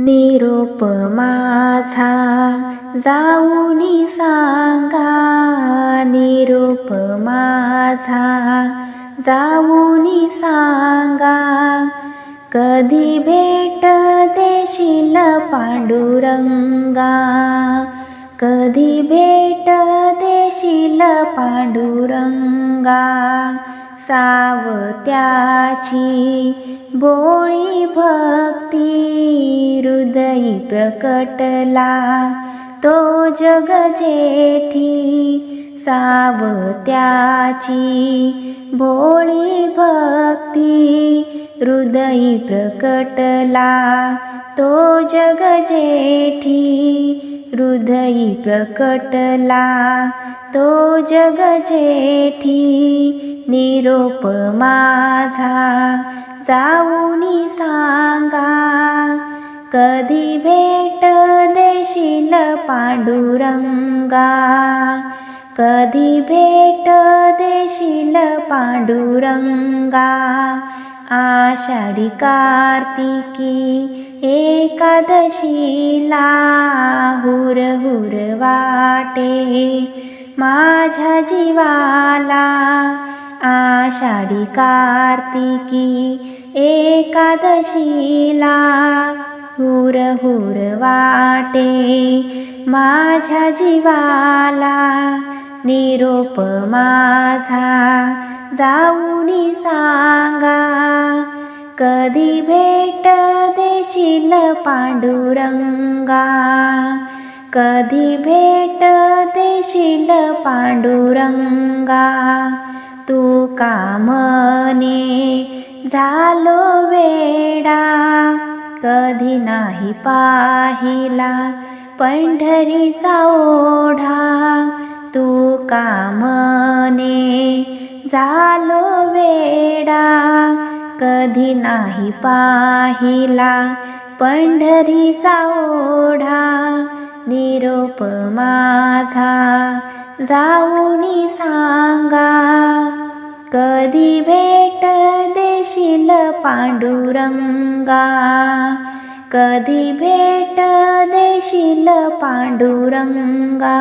निरोप माझा जाऊनी सांगा. निरोप माझा जाऊनी सांगा. कधी भेट देशील पांडुरंगा? कधी भेट देशील पांडुरंगा? सावत्याची बोळी भक्ती हृदयी प्रकटला. तो जग जेठी सावत्याची. भोळी भक्ती हृदयी प्रकटला. तो जग जेठी हृदयी प्रकटला. तो जग जेठी निरोप माझा. जाऊनी सांगा कधी भेट देशील पांडुरंगा? कधी भेट देशील पांडुरंगा? आषाढी कार्तिकी एकादशीला हुर हुर वाटे. माझ्या जीवाला आषाढी कार्तिकी एकादशीला हुर हुर वाटे माझ्या जीवाला निरोप माझा जाऊनी सांगा कधी भेट देशील पांडुरंगा? कधी भेट देशील पांडुरंगा? तू कामने झालो वेडा? कधी नाही पाहिला. पंढरीचा ओढा तू कामने झालो वेडा कधी नाही पाहिला. पंढरीचा ओढा निरोप माझा जाऊनी सांगा. कधी भेट देशील पांडुरंगा? कधी भेट देशील पांडुरंगा?